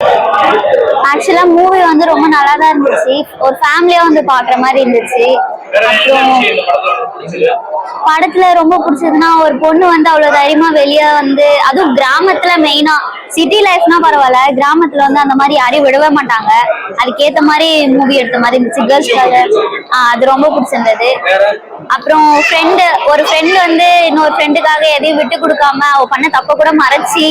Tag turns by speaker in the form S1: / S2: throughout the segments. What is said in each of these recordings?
S1: you. ஆக்சுவலா movie வந்து ரொம்ப நல்லா தான் இருந்துச்சு. ஒரு ஃபேமிலியா வந்து பாக்குற மாதிரி இருந்துச்சு. அப்புறம் படத்துல ரொம்ப பிடிச்சதுன்னா ஒரு பொண்ணு வந்து அவ்வளவு தைரியமா வெளிய வந்து அதுவும் கிராமத்துல மெயினா சிட்டி லைஃப்னா பரவாயில்ல. கிராமத்துல வந்து அந்த மாதிரி யாரையும் விடவே மாட்டாங்க. அதுக்கேத்த மாதிரி மூவி எடுத்த மாதிரி இருந்துச்சு. கேர்ள்ஸ்க்காக அது ரொம்ப பிடிச்சிருந்தது. அப்புறம் ஃப்ரெண்டு ஒரு ஃப்ரெண்டு வந்து இன்னொரு ஃப்ரெண்டுக்காக எதையும் விட்டு கொடுக்காம அவ பண்ண தப்ப கூட மறைச்சி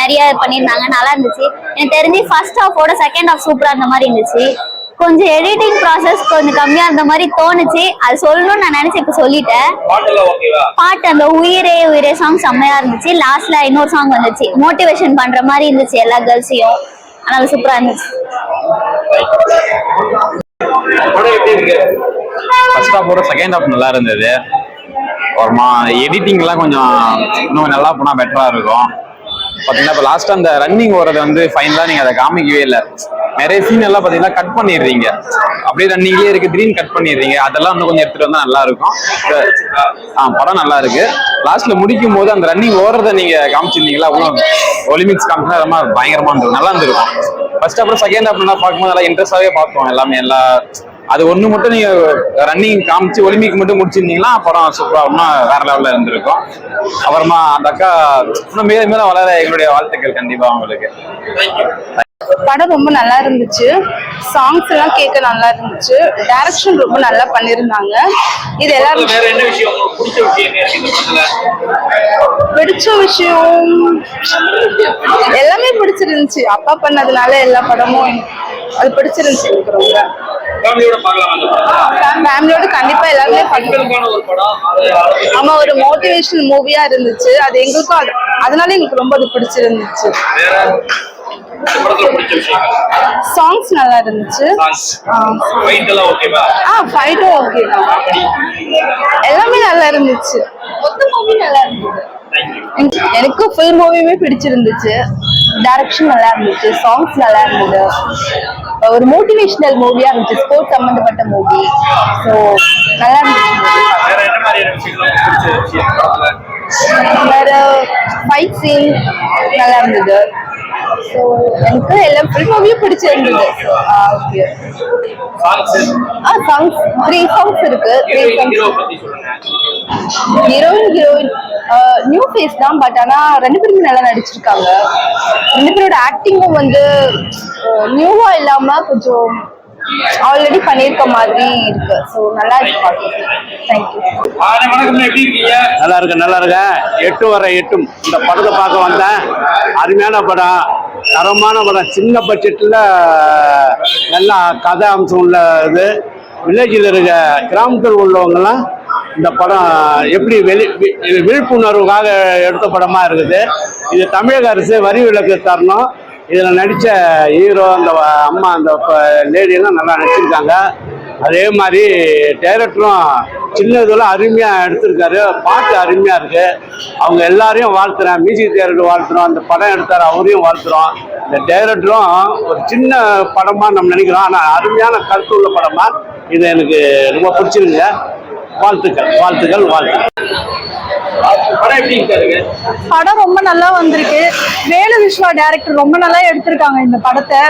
S1: நிறைய பண்ணியிருந்தாங்க. நல்லா இருந்துச்சு. எனக்கு தெரிஞ்சு ஃபர்ஸ்ட் ஹாஃபோட செகண்ட் ஹாஃப் சூப்பரா இருந்த மாதிரி இருந்துச்சு. கொஞ்சம் எடிட்டிங் ப்ராசஸ் கொஞ்சம் கம்மியா இருந்த மாதிரி தோணுச்சு. அது சொல்லணும்னு நான் நினைச்சு இப்ப சொல்லிட்டேன்.
S2: பாட்டெல்லாம் ஓகேவா
S1: பாட்டு அந்த உயிரே உயிரே சாங் செம்மையா இருந்துச்சு. லாஸ்ட்ல இன்னொரு சாங் வந்துச்சு. மோட்டிவேஷன் பண்ற மாதிரி இருந்துச்சு எல்லா கேர்ள்ஸையும் அதனால சூப்பரா இருந்துச்சு.
S3: ஃபர்ஸ்ட் செகண்ட் ஹாஃப் நல்லா இருந்தது. ஒரு எடிட்டிங்லாம் கொஞ்சம் இன்னும் நல்லா போனால் பெட்டராக இருக்கும். பார்த்தீங்கன்னா இப்போ லாஸ்ட்டாக அந்த ரன்னிங் ஓடுறது வந்து ஃபைனலாக நீங்கள் அதை காமிக்கவே இல்லை. நிறைய சீன் எல்லாம் பார்த்தீங்கன்னா கட் பண்ணிடுறீங்க. அப்படியே ரன்னிங்லேயே இருக்கு திடீர்னு கட் பண்ணிடுறீங்க. அதெல்லாம் இன்னும் கொஞ்சம் எடுத்துகிட்டு வந்தால் நல்லா இருக்கும். ஆ படம் நல்லா இருக்கு. லாஸ்ட்ல முடிக்கும் போது அந்த ரன்னிங் ஓடுறத நீங்க காமிச்சிருந்தீங்களா? இன்னும் ஒலிம்பிக்ஸ் காமிச்சா ரொம்ப பயங்கரமா இருந்தது. நல்லா இருந்திருக்கும் ஃபர்ஸ்ட் அப்புறம் செகண்ட் அப்புறம் பார்க்கும்போது நல்லா இன்ட்ரெஸ்டாகவே பார்த்தோம் எல்லாமே எல்லா அது ஒண்ணு மட்டும் நீங்க ரன்னிங் காமிச்சு ஒலிம்பிக் மட்டும் முடிச்சிருந்தீங்கன்னா அப்புறம் சூப்பரா இன்னும் வேற லெவல்ல இருந்திருக்கும். அப்புறமா அந்த அக்கா இன்னும் மேல மேல வளர எங்களுடைய வாழ்த்துக்கள் கண்டிப்பா அவங்களுக்கு
S4: படம் ரொம்ப நல்லா இருந்துச்சு. சாங்ஸ் எல்லாம் கேட்க நல்லா இருந்துச்சு. டைரக்ஷன் ரொம்ப நல்லா பண்ணியிருந்தாங்க இது எல்லாரும்
S2: உங்களுக்கு பிடிச்ச விஷயம்
S4: எல்லாமே பிடிச்சிருந்துச்சு. அப்பா பண்ணதுனால எல்லா படமும் அது பிடிச்சிருந்துச்சு எனக்கு ரொம்ப.
S2: ஃபேமிலியோட
S4: கண்டிப்பா எல்லாருமே ஆமா ஒரு மோட்டிவேஷனல் மூவியா இருந்துச்சு. அது எங்களுக்கும் அது அதனால எங்களுக்கு ரொம்ப அது பிடிச்சிருந்துச்சு. சாங்ஸ் நல்லா இருந்துச்சு. ஆ. ஃபைட்டும் ஓகே எல்லாமே நல்லா இருந்துச்சு. மொத்த மூவி நல்லா இருந்துச்சு எனக்கு ஃபுல் மூவியுமே பிடிச்சிருந்துச்சு. டைரக்ஷன் நல்லா இருந்துச்சு. சாங்ஸ் நல்லா இருந்தது. ஒரு மோட்டிவேஷனல் மூவியா இருந்துச்சு. ஸ்போர்ட்ஸ் சம்பந்தப்பட்ட மூவி ஸோ நல்லா இருந்துச்சு.
S2: வேற
S4: ஃபைட் சீன் நல்லா இருந்தது. ஸோ எனக்கு எல்லா ஃபுல் மூவியும் பிடிச்சிருந்தது. Okay ah songs three songs இருக்கு. Three songs heroine heroine new face தான் பட் ஆனா ரெண்டு பேருமே நல்லா நடிச்சிருக்காங்க. ரெண்டு பேரோட ஆக்டிங்கும் வந்து நியூவா இல்லாம கொஞ்சம் ஆல்ரெடி பண்ணியிருக்க மாதிரி இருக்கு. ஸோ நல்லா இருக்கு பார்க்க தேங்க்யூ
S2: ஆனே வணக்கம். எப்படி இருக்கீங்க?
S5: நல்லா இருக்கு நல்லா இருக்கு எட்டு வர எட்டும். இந்த படத்தை பார்க்க வந்தேன். அருமையான படம் தரமான படம். சின்ன பட்ஜெட்டில் நல்லா கதை அம்சம் உள்ள இது வில்லேஜில் இருக்க கிராமத்தில் உள்ளவங்கலாம் இந்த படம் எப்படி வெளி வி- விழிப்புணர்வுக்காக எடுத்த படமா இருக்குது. இது தமிழக அரசு வரி விலக்கு தரணும். இதில் நடித்த ஹீரோ அந்த அம்மா அந்த லேடியெல்லாம் நல்லா நடிச்சிருக்காங்க. அதே மாதிரி டைரக்டரும் சின்னதெல்லாம் அருமையாக எடுத்திருக்காரு. பாட்டு அருமையாக இருக்கு. அவங்க எல்லாரையும் வாழ்த்துறேன். Music director வாழ்த்துறோம். அந்த படம் எடுத்தார் அவரையும் வாழ்த்துறோம். இந்த டைரக்டரும் ஒரு சின்ன படமாக நம்ம நினைக்கிறோம். ஆனால் அருமையான கருத்து உள்ள படமாக இது எனக்கு ரொம்ப பிடிச்சிருங்க வாழ்த்துக்கள் வாழ்த்துக்கள் வாழ்த்துக்கள்.
S2: படம்
S6: ரொம்ப நல்லா வந்திருக்கு. வேலு விஸ்வா டேரக்டர் ரொம்ப நல்லா எடுத்திருக்காங்க இந்த படத்தை.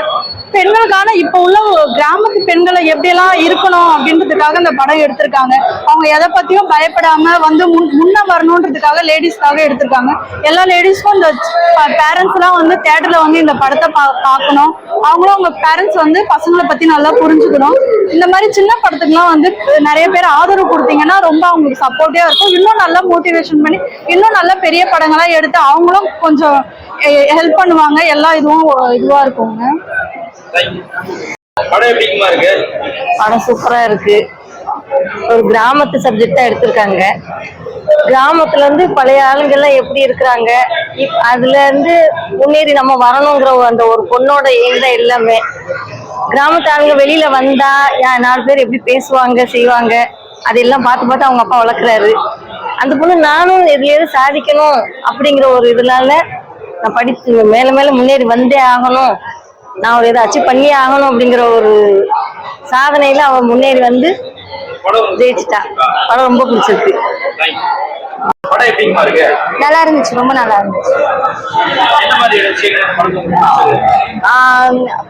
S6: பெண்களுக்கான இப்ப உள்ள கிராமத்து பெண்களை எப்படியெல்லாம் இருக்கணும் அப்படின்றதுக்காக இந்த படம் எடுத்திருக்காங்க. அவங்க எதை பத்தியும் பயப்படாம வந்து முன் முன்ன வரணுன்றதுக்காக லேடிஸ்க்காக எடுத்திருக்காங்க. எல்லா லேடிஸ்க்கும் இந்த பேரண்ட்ஸ் எல்லாம் வந்து தேட்டர்ல வந்து இந்த படத்தை பா பார்க்கணும். அவங்களும் அவங்க பேரண்ட்ஸ் வந்து பசங்களை பத்தி நல்லா புரிஞ்சுக்கணும். இந்த மாதிரி சின்ன படத்துக்குலாம் வந்து நிறைய பேர் ஆதரவு கொடுத்தீங்கன்னா ரொம்ப அவங்களுக்கு சப்போர்ட்டிவா இருக்கும். இன்னும் நல்லா மோட்டிவேஷன் பண்ணி இன்னும் நல்ல பெரிய படங்களா எடுத்து அவங்களும் கொஞ்சம் ஹெல்ப் பண்ணுவாங்க எல்லா இதுவும் இதுவா இருக்குங்க.
S2: படம்
S7: சூப்பரா இருக்கு. ஒரு கிராமத்து சப்ஜெக்டா எடுத்திருக்காங்க. கிராமத்துல இருந்து பழைய ஆளுங்கெல்லாம் எப்படி இருக்கிறாங்க? இப்- அதுல இருந்து முன்னேறி நம்ம வரணுங்கிற அந்த ஒரு பொண்ணோட எய்ம் தான் எல்லாமே. கிராமத்து ஆளுங்க வெளியில வந்தா யா- நாலு பேர் எப்படி பேசுவாங்க செய்வாங்க அதெல்லாம் பார்த்து பார்த்து அவங்க அப்பா வளர்க்குறாரு. அந்த பொண்ணு நானும் எதுலையாவது சாதிக்கணும் அப்படிங்கிற ஒரு இதனால நான் படிச்சு மேல மேல முன்னேறி வந்தே ஆகணும். நான் ஒரு இதை அச்சீவ் பண்ணியே ஆகணும் அப்படிங்கிற ஒரு சாதனையில அவ முன்னேறி வந்து ஜெயிச்சிட்டா. படம் ரொம்ப பிடிச்சிருக்கு.
S4: நல்லா இருந்துச்சு ரொம்ப நல்லா இருந்துச்சு.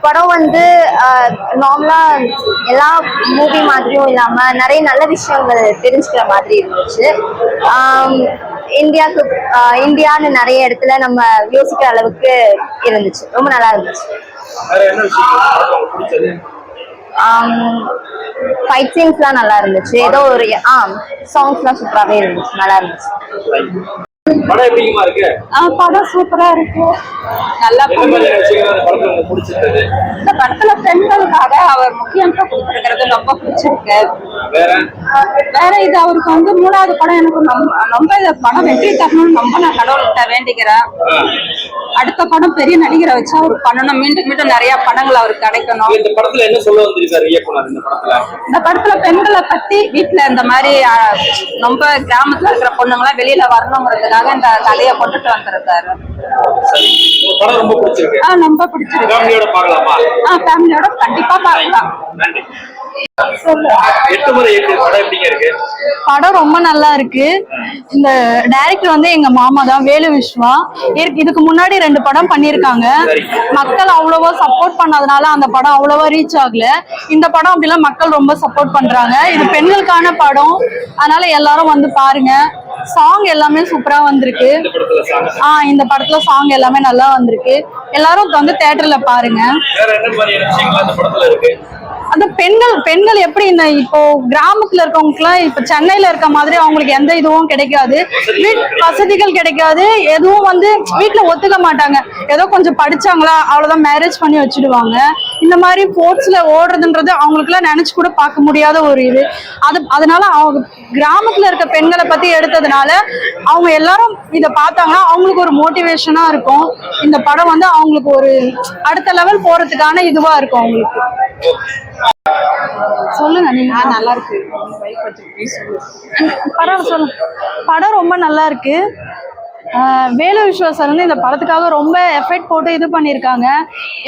S4: படம் வந்து நார்மலா எல்லா மூவி மாதிரியும் இல்லாம நிறைய நல்ல விஷயங்கள் தெரிஞ்சுக்கிற மாதிரி இருந்துச்சு. இந்தியாவுக்கு இந்தியான்னு நிறைய இடத்துல நம்ம யோசிக்கிற அளவுக்கு இருந்துச்சு. ரொம்ப நல்லா இருந்துச்சு. ஃபைட் சீன்ஸ்லாம் நல்லா இருந்துச்சு. ஏதோ ஒரு ஆ சாங்ஸ்லாம் சூப்பராகவே இருந்துச்சு. நல்லா இருந்துச்சு.
S2: படம்
S6: சூப்பரா இருக்கு? நல்லா இந்த படத்துல பெண்களுக்காக அவர் முக்கியத்துவம் கொடுத்திருக்கிறது ரொம்ப பிடிச்சிருக்கு.
S2: வேற?
S6: வேற இது அவருக்கு வந்து மூணாவது படம் எனக்கு ரொம்ப இந்த படம் வெற்றி தரணும்னு ரொம்ப நான் கடவுள்கிட்ட வேண்டிக்கிறேன். அடுத்த படம் பெரிய நடிகரை வச்சு அவர் பண்ணணும். மீண்டும் மீண்டும் நிறைய படங்கள் அவருக்கு கிடைக்கணும்.
S2: இந்த படத்துல என்ன சொல்ல வந்திருக்காரு இயக்குனர் இந்த படத்துல?
S6: இந்த படத்துல பெண்களை பத்தி வீட்டுல இந்த மாதிரி ரொம்ப கிராமத்துல இருக்கிற பொண்ணுங்களாம் வெளியில வரணுங்கிறதுக்காக இந்த கதையை கொண்டுட்டு வந்திருக்காரு.
S2: படம் ரொம்ப பிடிச்சிருக்கு.
S6: ஆஹ் ரொம்ப பிடிச்சிருக்கு.
S2: ஃபேமிலியோட பார்க்கலாமா?
S6: ஆஹ் ஃபேமிலியோட கண்டிப்பா பார்க்கலாம்.
S2: நன்றி. படம் எப்படிங்க இருக்கு?
S6: படம் ரொம்ப நல்லா இருக்கு. இந்த டைரக்டர் வந்து எங்க மாமா தான் வேலு விஸ்வா. இதுக்கு முன்னாடி ரெண்டு படம் பண்ணியிருக்காங்க. மக்கள் அவ்வளவா சப்போர்ட் பண்ணதுனால அந்த படம் அவ்வளவா ரீச் ஆகல. இந்த படம் அப்படிலாம் மக்கள் ரொம்ப சப்போர்ட் பண்றாங்க. இது பெண்களுக்கான படம். அதனால எல்லாரும் வந்து பாருங்க. சாங் எல்லாமே சூப்பரா வந்திருக்கு. ஆஹ் இந்த படத்துல சாங் எல்லாமே நல்லா வந்திருக்கு. எல்லாரும் வந்து தேட்டர்ல பாருங்க.
S2: அந்த
S6: பெண்கள் பெண்கள் எப்படி இந்த இப்போ கிராமத்துல இருக்கவங்களுக்குலாம் இப்ப சென்னையில இருக்க மாதிரி அவங்களுக்கு எந்த இதுவும் கிடைக்காது. வீட் வசதிகள் கிடைக்காது. எதுவும் வந்து வீட்டுல ஒத்துக்க மாட்டாங்க. ஏதோ கொஞ்சம் படிச்சாங்களா அவ்வளவுதான் மேரேஜ் பண்ணி வச்சிடுவாங்க. இந்த மாதிரி ஸ்போர்ட்ஸ்ல ஓடுறதுன்றது அவங்களுக்குலாம் நினைச்சு கூட பார்க்க முடியாத ஒரு இது. அது அதனால அவங்க கிராமத்துல இருக்க பெண்களை பத்தி எடுத்ததுனால அவங்க எல்லாரும் இதை பார்த்தாங்கன்னா அவங்களுக்கு ஒரு மோட்டிவேஷனா இருக்கும். இந்த படம் வந்து அவங்களுக்கு ஒரு அடுத்த லெவல் போறதுக்கான இதுவா இருக்கும் அவங்களுக்கு. சொல்லுங்க நீங்க. நல்லா இருக்கு படம் சொல்லு படம் ரொம்ப நல்லா இருக்கு வேலு விஸ்வாசர் வந்து இந்த படத்துக்காக ரொம்ப எஃபெக்ட் போட்டு இது பண்ணியிருக்காங்க.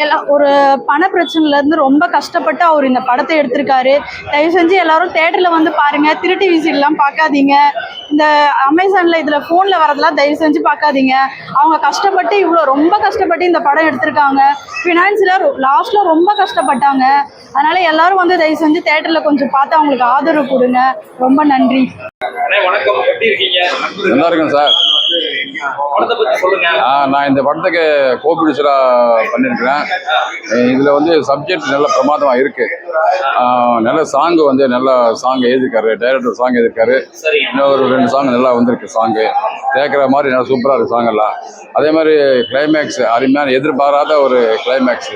S6: எல்லாம் ஒரு பண பிரச்சனைல இருந்து ரொம்ப கஷ்டப்பட்டு அவர் இந்த படத்தை எடுத்திருக்காரு. தயவு செஞ்சு எல்லாரும் தேட்டர்ல வந்து பாருங்க. திருட்டு விசிலாம் பார்க்காதீங்க. இந்த அமேசான்ல இதுல போன்ல வரதெல்லாம் தயவு செஞ்சு பார்க்காதீங்க. அவங்க கஷ்டப்பட்டு இவ்வளோ ரொம்ப கஷ்டப்பட்டு இந்த படம் எடுத்திருக்காங்க. ஃபினான்ஸில் லாஸ்ட்ல ரொம்ப கஷ்டப்பட்டாங்க. அதனால எல்லாரும் வந்து தயவு செஞ்சு தேட்டர்ல கொஞ்சம் பார்த்து அவங்களுக்கு ஆதரவு கொடுங்க. ரொம்ப நன்றி.
S2: அண்ணே வணக்கம். எப்படி இருக்கீங்க?
S8: நல்லா இருக்கும் சார். நான் இந்த படத்துக்கு கோ ப்ரொடியூசராக பண்ணியிருக்கிறேன் இதில் வந்து சப்ஜெக்ட் நல்ல பிரமாதமாக இருக்கு. நல்ல சாங் வந்து நல்ல சாங் எழுதியிருக்காரு டைரக்டர் சாங் எழுதியிருக்காரு இன்னொரு ரெண்டு சாங் நல்லா வந்திருக்கு சாங்கு கேட்குற மாதிரி நல்லா சூப்பராக இருக்கு சாங் எல்லாம். அதே மாதிரி கிளைமேக்ஸ் அருமையான எதிர்பாராத ஒரு கிளைமேக்ஸ்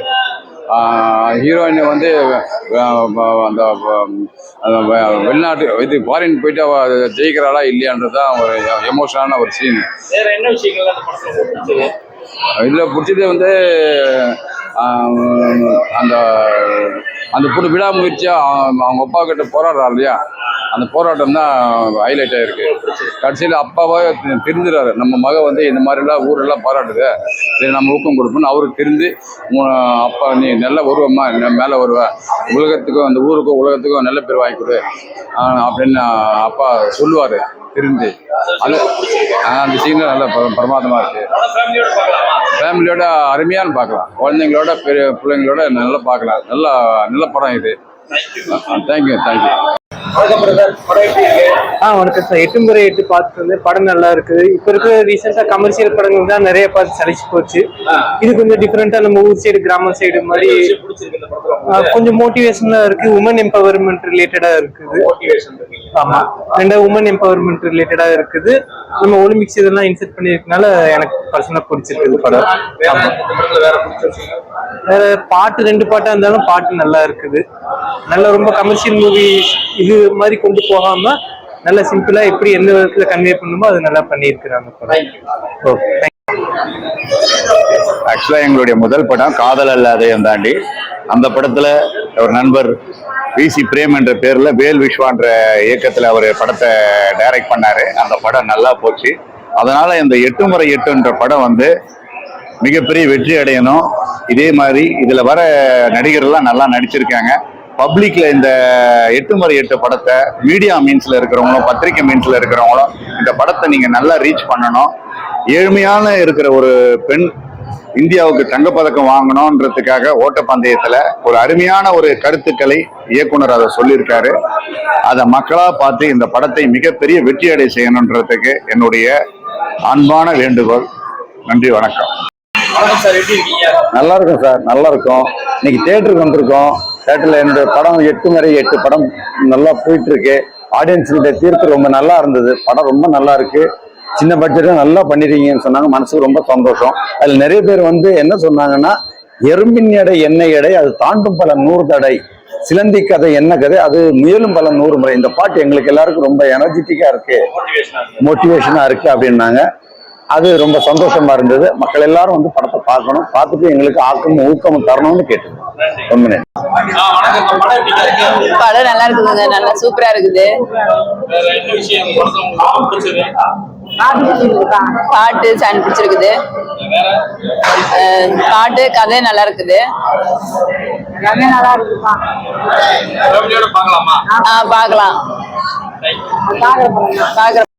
S8: ஹீரோயின் வந்து அந்த வெளிநாட்டு இது ஃபாரின் போயிட்டு அவ ஜெயிக்கிறாளா இல்லையான்றது தான் ஒரு எமோஷனான ஒரு சீன்
S2: வேற என்ன விஷயங்கள்
S8: இதில் பிடிச்சது வந்து அந்த அந்த புது விடாமுயற்சியாக அவங்க அப்பா கிட்ட போராடுறா இல்லையா? அந்த போராட்டம் தான் ஹைலைட் ஆயிருக்கு. கடைசியில் அப்பாவே தெரிஞ்சுறாரு நம்ம மக வந்து இந்த மாதிரிலாம் ஊரெல்லாம் பாராட்டுது. சரி நம்ம ஊக்கம் கொடுப்போம்னு அவருக்கு தெரிஞ்சு அப்பா நீ நல்ல வருவம்மா மேலே வருவ. உலகத்துக்கும் அந்த ஊருக்கும் உலகத்துக்கும் நல்ல பேர் வாங்கி கொடு. அப்படின்னு அப்பா சொல்லுவார் திருந்து அது அந்த சீனில் நல்ல பிரமாதமாக
S2: இருக்குது ஃபேமிலியோட
S8: அருமையானு பார்க்கலாம். குழந்தைங்களோட பெரிய பிள்ளைங்களோட நல்லா பார்க்கலாம். நல்லா நல்ல படம் இது. தேங்க்யூ தேங்க்யூ
S9: ஆ வணக்கம் சார் எட்டு முறை எட்டு பார்த்துட்டு வந்து படம் நல்லா இருக்குது இப்போ இருக்கிற ரீசெண்டாக கமர்ஷியல் படங்கள் தான் நிறைய பார்த்து சலிச்சு போச்சு. இது கொஞ்சம் டிஃப்ரெண்ட்டாக நம்ம ஊர் சைடு கிராம சைடு மாதிரி கொஞ்சம் மோட்டிவேஷனாக இருக்கு. உமன் எம்பவர்மெண்ட் ரிலேட்டடாக இருக்குது.
S2: மோட்டிவேஷன் இருக்கு
S9: ஆமா. ரெண்டு உமன் எம்பவர்மெண்ட் ரிலேட்டடாக இருக்குது. நம்ம ஒலிம்பிக்ஸ் இதெல்லாம் இன்செர்ட் பண்ணியிருக்கனால எனக்கு பர்சனலாக பிடிச்சிருக்குது படம்.
S2: வேற
S9: பாட்டு ரெண்டு பாட்டா இருந்தாலும் பாட்டு நல்லா இருக்குது. நல்ல ரொம்ப கமர்ஷியல் மூவி இது மாதிரி கொண்டு போகாம நல்ல சிம்பிளா எப்படி எந்த விதத்துல கன்வே பண்ணுமோ அது நல்லா பண்ணியிருக்கிறாங்க படம் ஓகே
S10: ஆக்சுவலாக எங்களுடைய முதல் படம் காதல் அல்லாதையும் தாண்டி அந்த படத்துல ஒரு நண்பர் விசி பிரேம் என்ற பேர்ல வேல் விஸ்வான்ற இயக்கத்துல அவர் படத்தை டைரக்ட் பண்ணாரு. அந்த படம் நல்லா போச்சு. அதனால இந்த எட்டு முறை எட்டுன்ற படம் வந்து மிகப்பெரிய வெற்றி அடையணும். இதே மாதிரி இதுல வர நடிகர்கள்லாம் நல்லா நடிச்சிருக்காங்க. பப்ளிக்ல இந்த எட்டு முறை எட்டு படத்தை மீடியா மீன்ஸ்ல இருக்கிறவங்களும் பத்திரிக்கை மீன்ஸ்ல இருக்கிறவங்களும் இந்த படத்தை நீங்க நல்லா ரீச் பண்ணணும். ஏழ்மையான இருக்கிற ஒரு பெண் இந்தியாவுக்கு தங்கப்பதக்கம் வாங்கணுன்றதுக்காக ஓட்டப்பந்தயத்துல ஒரு அருமையான ஒரு கருத்துக்களை இயக்குனர் அதை சொல்லியிருக்காரு. அதை மக்களா பார்த்து இந்த படத்தை மிகப்பெரிய வெற்றியடை செய்யணுன்றதுக்கு என்னுடைய அன்பான வேண்டுகோள். நன்றி வணக்கம்.
S2: வணக்கம் சார் எப்படி இருக்கீங்க?
S11: நல்லா இருக்கும் சார் நல்லா இருக்கும் இன்னைக்கு தேட்டருக்கு வந்திருக்கோம். தேட்டர்ல என்னுடைய படம் எட்டு முறை எட்டு படம் நல்லா போயிட்டு இருக்கு ஆடியன்ஸுடைய தீர்ப்பு ரொம்ப நல்லா இருந்தது. படம் ரொம்ப நல்லா இருக்கு. சின்ன பட்ஜெட்ல நல்லா பண்ணிருக்கீங்கன்னு சொன்னாங்க. மனசுக்கு ரொம்ப சந்தோஷம். அதுல நிறைய பேர் வந்து என்ன சொன்னாங்கன்னா எறும்பின் எடை எண்ணெய் எடை அது தாண்டும் பல நூறு தடை. சிலந்தி கதை என்ன கதை அது முயலும் பல நூறு முறை. இந்த பாட்டு எங்களுக்கு எல்லாருக்கும் ரொம்ப எனர்ஜெட்டிக்கா இருக்கு. மோட்டிவேஷனா இருக்கு அப்படின்னாங்க. அது ரொம்ப சந்தோஷமா இருந்தது. மக்கள் எல்லாரும் வந்து படத்தை பார்க்கணும். பார்த்துட்டு எங்களுக்கு ஆக்கமும் ஊக்கமும் தரணும்னு கேட்டு ரொம்ப நன்றி
S2: ஆ படம்
S4: நல்லா இருக்குதுங்க. நல்லா சூப்பரா இருக்குது. பாட்டு சாண்ட் பிடிச்சிருக்குது. பாட்டு கதை நல்லா இருக்குது.
S2: ஃபேமிலியோட பார்க்கலாமா?
S4: ஆஹ் பார்க்கலாம்.
S2: Thank you.
S4: பார்க்குற